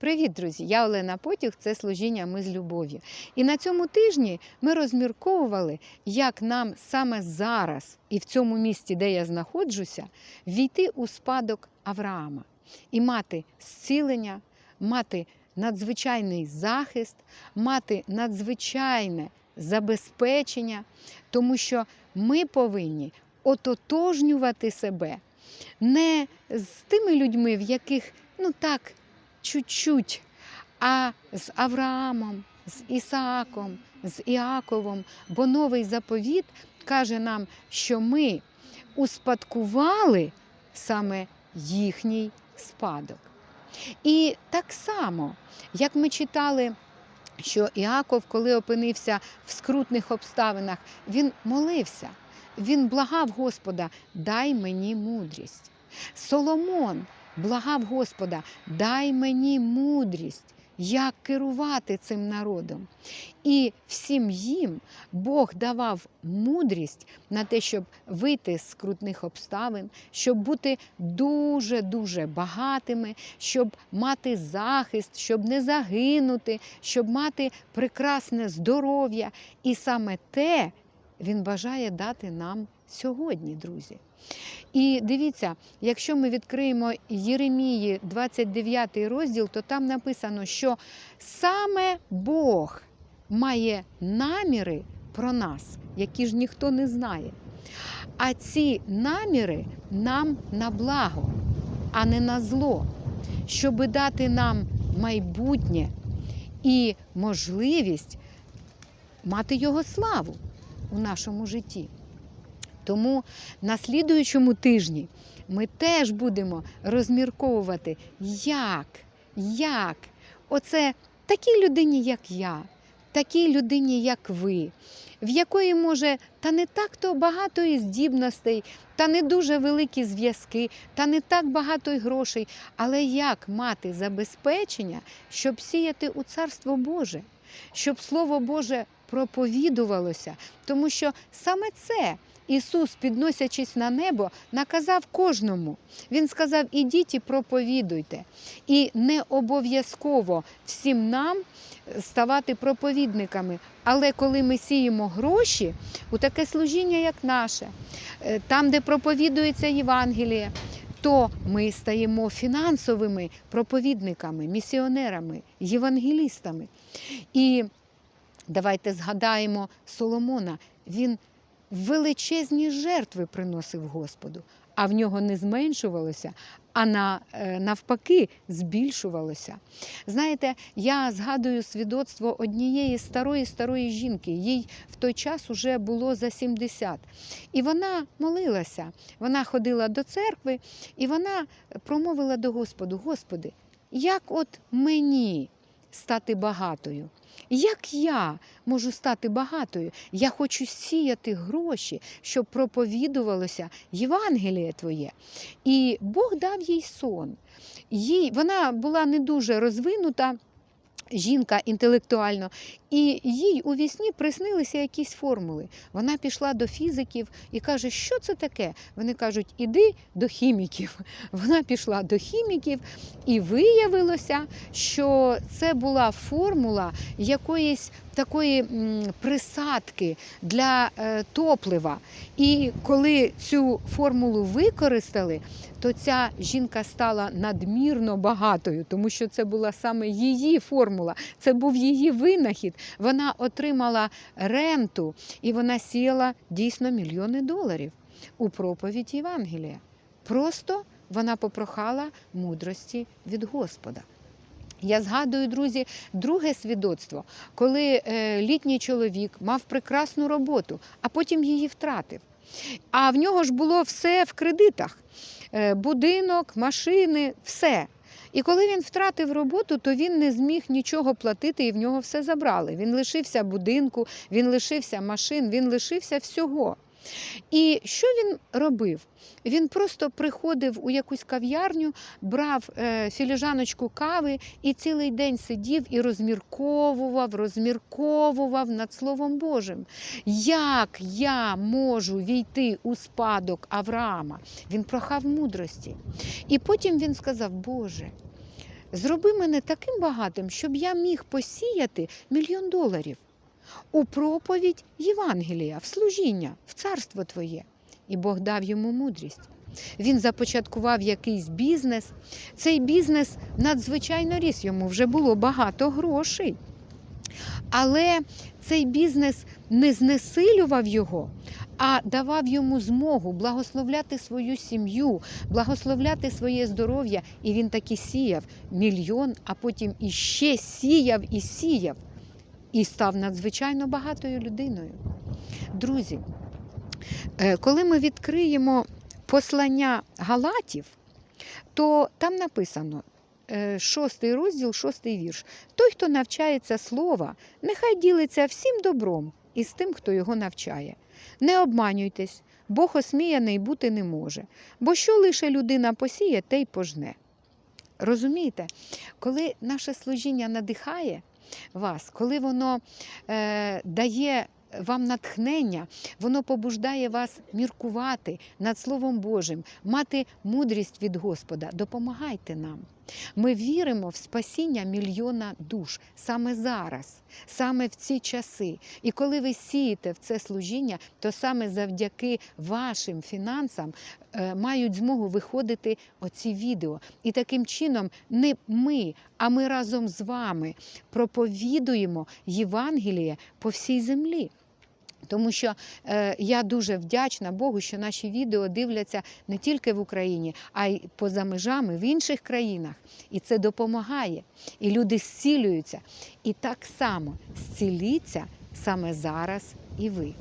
Привіт, друзі! Я Олена Потюх, це служіння Ми з любов'ю. І на цьому тижні ми розмірковували, як нам саме зараз і в цьому місті, де я знаходжуся, війти у спадок Авраама і мати зцілення, мати надзвичайний захист, мати надзвичайне забезпечення, тому що ми повинні ототожнювати себе не з тими людьми, в яких ну так чуть-чуть, а з Авраамом, з Ісааком, з Іаковом. Бо новий заповіт каже нам, що ми успадкували саме їхній спадок. І так само, як ми читали, що Іаков, коли опинився в скрутних обставинах, він молився, він благав Господа, дай мені мудрість. Соломон благав Господа, дай мені мудрість, як керувати цим народом. І всім їм Бог давав мудрість на те, щоб вийти з скрутних обставин, щоб бути дуже-дуже багатими, щоб мати захист, щоб не загинути, щоб мати прекрасне здоров'я. І саме те він бажає дати нам сьогодні, друзі. І дивіться, якщо ми відкриємо Єремії 29 розділ, то там написано, що саме Бог має наміри про нас, які ж ніхто не знає. А ці наміри нам на благо, а не на зло, щоб дати нам майбутнє і можливість мати його славу у нашому житті. Тому на слідуючому тижні ми теж будемо розмірковувати, як, як оце такій людині, як я, такій людині, як ви, в якої може та не так то багато і здібностей, та не дуже великі зв'язки, та не так багато й грошей, але як мати забезпечення, щоб сіяти у Царство Боже, щоб Слово Боже проповідувалося, тому що саме це. Ісус, підносячись на небо, наказав кожному. Він сказав: ідіть і проповідуйте. І не обов'язково всім нам ставати проповідниками. Але коли ми сіємо гроші у таке служіння, як наше, е, там, де проповідується Євангеліє, то ми стаємо фінансовими проповідниками, місіонерами, євангелістами. І давайте згадаємо Соломона. Він величезні жертви приносив Господу, а в нього не зменшувалося, а на, е, навпаки збільшувалося. Знаєте, я згадую свідоцтво однієї старої старої жінки. Їй в той час уже було за 70. І вона молилася, вона ходила до церкви, і вона промовила до Господу: Господи, як от мені стати багатою? Як я можу стати багатою? Я хочу сіяти гроші, щоб проповідувалося Євангеліє Твоє. І Бог дав їй сон. Їй, Вона була не дуже розвинута. Жінка інтелектуально, і їй у вісні приснилися якісь формули. Вона пішла до фізиків і каже, що це таке? Вони кажуть, іди до хіміків. Вона пішла до хіміків, і виявилося, що це була формула якоїсь такої присадки для е, топлива. І коли цю формулу використали, то ця жінка стала надмірно багатою, тому що це була саме її формула, це був її винахід. Вона отримала ренту і вона сіяла дійсно мільйони доларів у проповідь Євангелія. Просто вона попрохала мудрості від Господа. Я згадую, друзі, друге свідоцтво, коли е, літній чоловік мав прекрасну роботу, а потім її втратив. А в нього ж було все в кредитах: Е, будинок, машини, все. І коли він втратив роботу, то він не зміг нічого платити, і в нього все забрали. Він лишився будинку, він лишився машин, він лишився всього. І що він робив? Він просто приходив у якусь кав'ярню, брав е, філіжаночку кави і цілий день сидів і розмірковував, розмірковував над Словом Божим. Як я можу війти у спадок Авраама? Він прохав мудрості. І потім він сказав: Боже. зроби мене таким багатим, щоб я міг посіяти мільйон доларів у проповідь Євангелія, в служіння, в царство Твоє. І Бог дав йому мудрість. Він започаткував якийсь бізнес. Цей бізнес надзвичайно ріс, йому вже було багато грошей. Але цей бізнес не знесилював його, а давав йому змогу благословляти свою сім'ю, благословляти своє здоров'я. І він таки сіяв мільйон, а потім іще сіяв і сіяв, і став надзвичайно багатою людиною. Друзі, е, коли ми відкриємо послання Галатів, то там написано. е, Шостий розділ, шостий вірш. Той, хто навчається слова, нехай ділиться всім добром і з тим, хто його навчає. Не обманюйтесь, Бог осміяний бути не може, бо що лише людина посіє, те й пожне. Розумієте, коли наше служіння надихає вас, коли воно е, дає вам натхнення, воно побуждає вас міркувати над Словом Божим, мати мудрість від Господа. Допомагайте нам. Ми віримо в спасіння мільйона душ саме зараз, саме в ці часи. І коли ви сієте в це служіння, то саме завдяки вашим фінансам е, мають змогу виходити оці відео. І таким чином не ми, а ми разом з вами проповідуємо Євангеліє по всій землі. Тому що е, я дуже вдячна Богу, що наші відео дивляться не тільки в Україні, а й поза межами в інших країнах. І це допомагає. І люди зцілюються. І так само зціліться саме зараз і ви.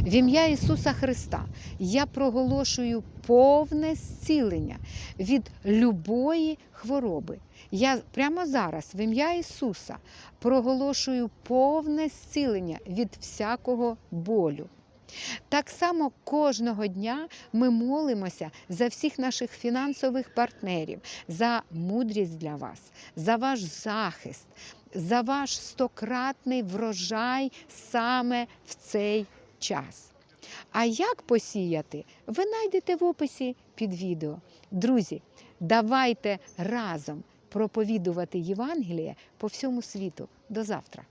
В ім'я Ісуса Христа я проголошую повне зцілення від любої хвороби. Я прямо зараз, в ім'я Ісуса, проголошую повне зцілення від всякого болю. Так само кожного дня ми молимося за всіх наших фінансових партнерів, за мудрість для вас, за ваш захист, за ваш стократний врожай саме в цей час. А як посіяти, ви знайдете в описі під відео. Друзі, давайте разом проповідувати Євангеліє по всьому світу. До завтра!